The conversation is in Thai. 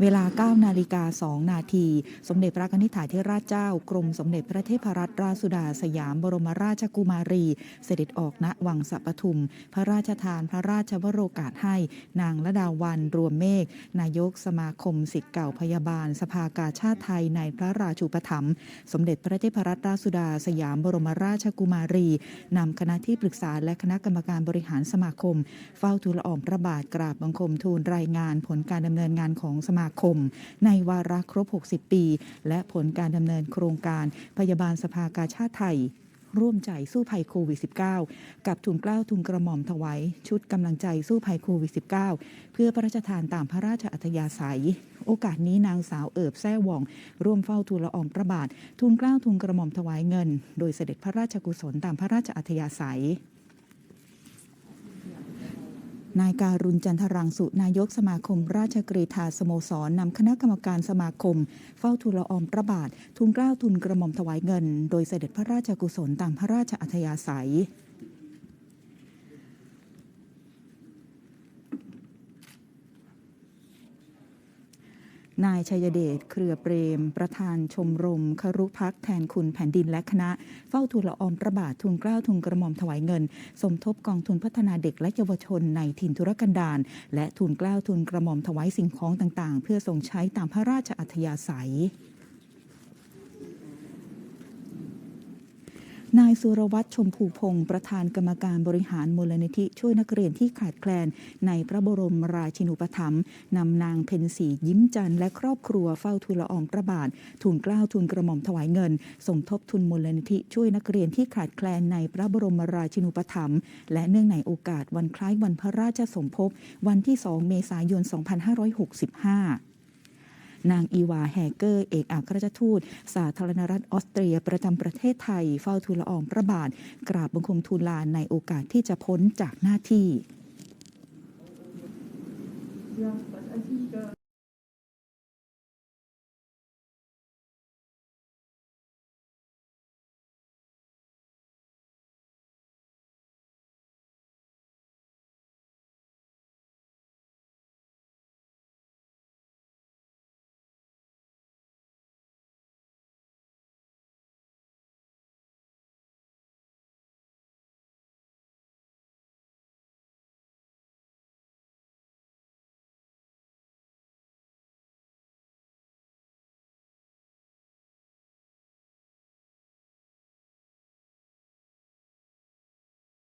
เวลา 9 นาฬิกา 2 นาที สมเด็จพระนิธิถาธิราชเจ้า กรมสมเด็จพระเทพรัตนราชสุดาสยามบรมราชกุมารี เสด็จออกณวังสัปทุม พระราชทานพระราชวโรกาสให้ นางละดาวันรวมเมฆ นายกสมาคมสิทธิ์เก่าพยาบาล สภากาชาติไทยในพระราชูปถัมภ์ สมเด็จพระเทพรัตนราชสุดาสยามบรมราชกุมารี นำคณะที่ปรึกษาและคณะกรรมการบริหารสมาคม เฝ้าทูลละอองพระบาทกราบบังคมทูลรายงานผลการดำเนินงานของสมาคม ในวาระครบ 60 ปี และผลการดำเนินโครงการพยาบาลสภากาชาติไทยร่วมใจสู้ภัยโควิด -19 กับทุนเกล้าทุนกระหม่อมถวายชุดกำลังใจสู้ภัยโควิด -19 เพื่อพระราชทานตามพระราชอัธยาศัย โอกาสนี้นางสาวเอิบแซ่หว่อง ร่วมเฝ้าทูลละอองพระบาท ทุนเกล้าทุนกระหม่อมถวายเงิน โดยเสด็จพระราชกุศลตามพระราชอัธยาศัย นายการุณจันทรังสุนายกสมาคม ราชกรีธาสโมสรนำคณะกรรมการสมาคม เฝ้าทูลละอองพระบาท ทุนเกล้าทุนกระหม่อมถวายเงิน โดยเสด็จพระราชกุศลตามพระราชอัธยาศัย นายชัยเดช เครือเปรม ประธานชมรม ครุพักษ์แทนคุณแผ่นดินและคณะ เฝ้าทูลละอองพระบาททุนเกล้าทุนกระหม่อมถวายเงิน สมทบกองทุนพัฒนาเด็กและเยาวชนในถิ่นธุรกันดารและทุนเกล้าทุนกระหม่อมถวายสิ่งของต่างๆ เพื่อส่งใช้ตามพระราชอัธยาศัย นายสุรวัตรชมพูพงศ์ประธานกรรมการบริหารมูลนิธิช่วยนักเรียนที่ขาดแคลน ในพระบรมราชินูปถัมภ์นำนางเพ็ญศรียิ้มจันทร์และครอบครัวเฝ้าทูลอองพระบาททุนเกล้าทุนกระหม่อมถวายเงิน สมทบทุนมูลนิธิช่วยนักเรียนที่ขาดแคลนในพระบรมราชินูปถัมภ์และเนื่องในโอกาสวันคล้ายวันพระราชสมภพวันที่ 2 เมษายน 2565 นางอีวาแฮเกอร์เอกอัครราชทูต สาธารณรัฐออสเตรียประจำประเทศไทย เฝ้าทูลละอองพระบาท กราบบังคมทูลลาในโอกาสที่จะพ้นจากหน้าที่